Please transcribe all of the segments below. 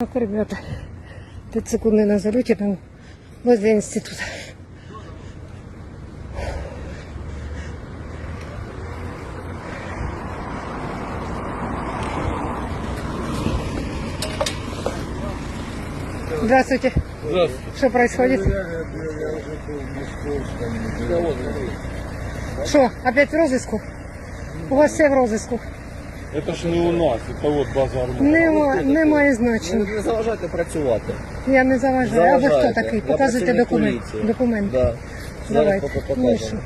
Так, ребята, 5 секунд на залете там возле института. Здравствуйте. Здравствуйте. Что происходит? Что, опять в розыску? У вас все в розыску. Это ж не у нас, это вот базар. Нема, немає значення. Не заважайте працювати. Я не заважаю. А ви хто Заважаєте. такий? Я Показуйте працівник документ. поліції. Документ. Да. Давайте. Зараз поки Ну покажемо. що?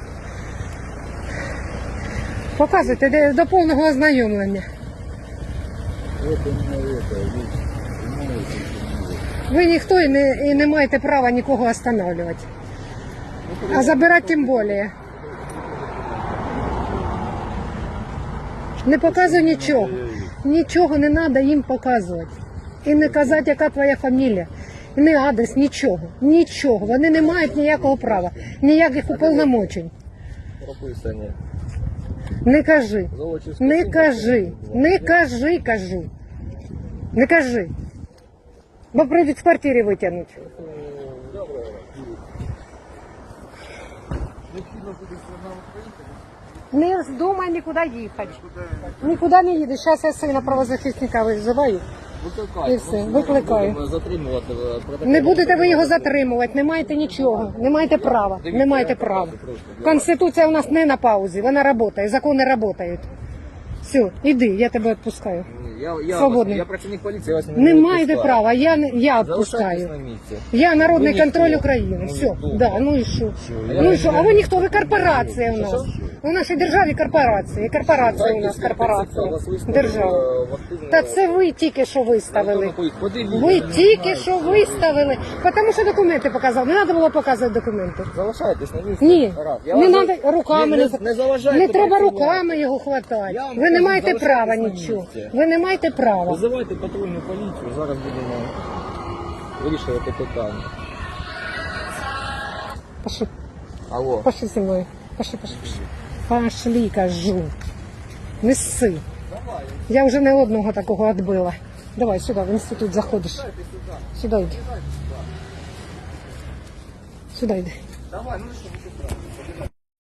Показуйте де, до повного ознайомлення. Ви ніхто і не, і не маєте права нікого останавливати. А забирати тим більше. Не показуй нічого. Нічого не треба їм показувати. І не казати, яка твоя фамілія. І не адрес, нічого. Нічого. Вони не мають ніякого права, ніяких уповномочень. Не кажи. Не кажи. Не кажи, кажу. Не кажи. Бо прийдуть з квартири витягнуть. Не вздумай нікуди їхати. Нікуди не їдеш. Зараз я сина правозахисника визиваю. І все, викликаю. будемо Затримувати. е, протокол. Не будете ви його затримувати, не маєте нічого, не маєте права, не маєте права. Конституція у нас не на паузі, вона працює, закони працюють. Все, іди, я тебе відпускаю. Я, я, Свободний. я працівник поліції, я вас не Не буду маєте відпускати. права, я, не- я Залишайтесь відпускаю. на місці. Я народний Ви ніхто. контроль України. Ну, Все, да, ну і що? Ну і що? А ви ніхто, ви корпорація у нас. У нашій державі корпорація. Корпорація у нас корпорація. Держава. Та це ви тільки що виставили. Ви тільки що виставили. Тому що документи показали. Не треба було показувати документи. Залишайтесь на місці. Ні, не треба руками не, не, не треба руками його хватати. Ви не маєте права нічого. Ви не маєте права. Визивайте патрульну поліцію, зараз будемо вирішувати питання. Пошли, Алло. пошли зі мною. Пошли, пошли, пошли. Пошли, кажу. Неси. Я вже не одного такого відбила. Давай сюди, в інститут заходиш. Сюди йди. Сюди йди. Давай, ну що,